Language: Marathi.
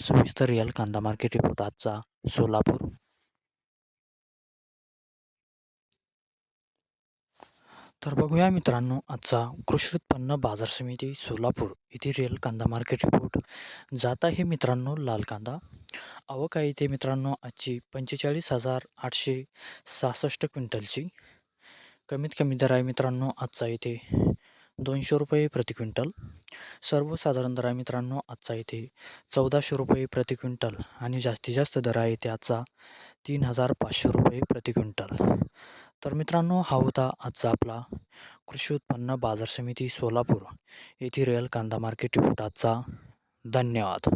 सविस्तर रिअल कांदा मार्केट रिपोर्ट आजचा सोलापूर. तर बघूया मित्रांनो आजचा कृषी उत्पन्न बाजार समिती सोलापूर येथे रिअल कांदा मार्केट रिपोर्ट. जात आहे मित्रांनो लाल कांदा. आवक आहे इथे मित्रांनो आजची पंचेचाळीस हजार आठशे सहासष्ट क्विंटलची. कमीत कमी दर आहे मित्रांनो आजचा इथे दोनशे रुपये प्रति क्विंटल. सर्वसाधारण दर आहे मित्रांनो आजचा इथे चौदाशे रुपये प्रति क्विंटल आणि जास्तीत जास्त दर आहे त्याचा आजचा तीन हजार पाचशे रुपये प्रति क्विंटल. तर मित्रांनो हा होता आजचा आपला कृषी उत्पन्न बाजार समिती सोलापूर येथे रेल कांदा मार्केट रिपोर्ट आजचा. धन्यवाद.